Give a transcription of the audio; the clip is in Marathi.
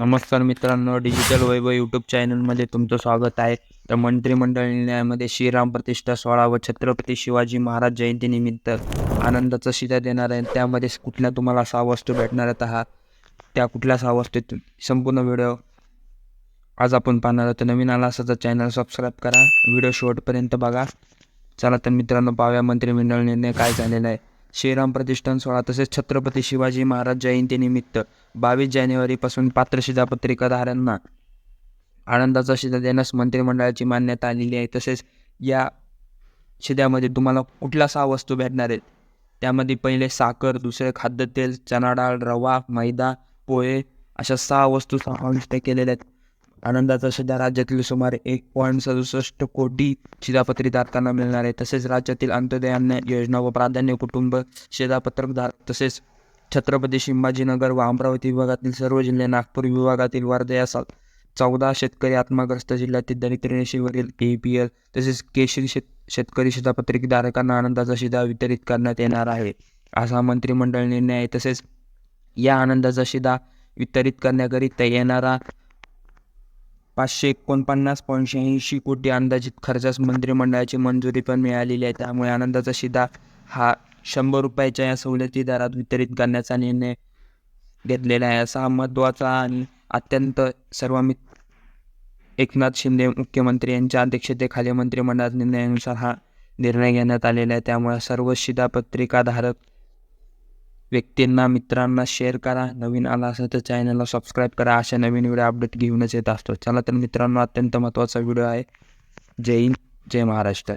नमस्कार मित्रांनो डिजिटल वैभव यूट्यूब चॅनलमध्ये तुमचं स्वागत आहे. तर मंत्रिमंडळ निर्णयामध्ये श्रीराम प्रतिष्ठा सोहळा व छत्रपती शिवाजी महाराज जयंतीनिमित्त आनंदाचा शिदा देणार आहे. त्यामध्ये कुठल्या तुम्हाला सहा वस्तू भेटणार आहेत हा त्या कुठल्या सहा वस्तू संपूर्ण व्हिडिओ आज आपण पाहणार आहोत. नवीन आला असं तर चॅनल सबस्क्राईब करा. व्हिडिओ शेवटपर्यंत बघा. चला तर मित्रांनो पाहूया मंत्रिमंडळ निर्णय काय झालेला आहे. श्रीराम प्रतिष्ठान सोहळा तसेच छत्रपती शिवाजी महाराज जयंतीनिमित्त बावीस जानेवारीपासून पात्र शिधापत्रिकाधारांना आनंदाचा शिधा देण्यास मंत्रिमंडळाची मान्यता आलेली आहे. तसेच या शिद्यामध्ये तुम्हाला कुठल्या सहा वस्तू भेटणार आहेत? त्यामध्ये पहिले साखर दुसरे खाद्यतेल चणा डाळ रवा मैदा पोहे अशा सहा वस्तू समाविष्ट केलेल्या आहेत. आनंदाचा शिधा राज्यातील सुमारे एक पॉईंट सदुसष्ट कोटी शिधापत्रिधारकांना मिळणार आहे. तसेच राज्यातील अंत्योदय अन्न योजना व प्राधान्य कुटुंब शिधापत्रकधारक तसेच छत्रपती शिंभाजीनगर व अमरावती विभागातील सर्व जिल्हे नागपूर विभागातील वर्धा या चौदा शेतकरी आत्माग्रस्त जिल्ह्यातील दरिद्र रेषेवरील ए पी एल तसेच केशरी शेत शेतकरी शिधापत्रिकधारकांना आनंदाचा शिधा वितरित करण्यात येणार आहे. असा मंत्रिमंडळ निर्णय आहे तसेच या आनंदाचा शिधा वितरित करण्याकरिता येणारा पाचशे एकोणपन्नास पॉईंट शहाऐंशी कोटी अंदाजित खर्चास मंत्रिमंडळाची मंजुरी पण मिळालेली आहे. त्यामुळे आनंदाचा शिधा हा शंभर रुपयाच्या या सवलती दरात वितरित करण्याचा निर्णय घेतलेला आहे. असा हा महत्त्वाचा आणि अत्यंत सर्वामित एकनाथ शिंदे मुख्यमंत्री यांच्या अध्यक्षतेखाली मंत्रिमंडळात निर्णयानुसार हा निर्णय घेण्यात आलेला आहे. त्यामुळे सर्व शिधापत्रिकाधारक व्यक्तींना मित्रांना शेअर करा. नवीन आला असेल तर चॅनलला सबस्क्राईब करा. अशा नवीन व्हिडिओ अपडेट घेऊनच येत असतो. चला तर मित्रांनो अत्यंत महत्त्वाचा व्हिडिओ आहे. जय हिंद जय महाराष्ट्र.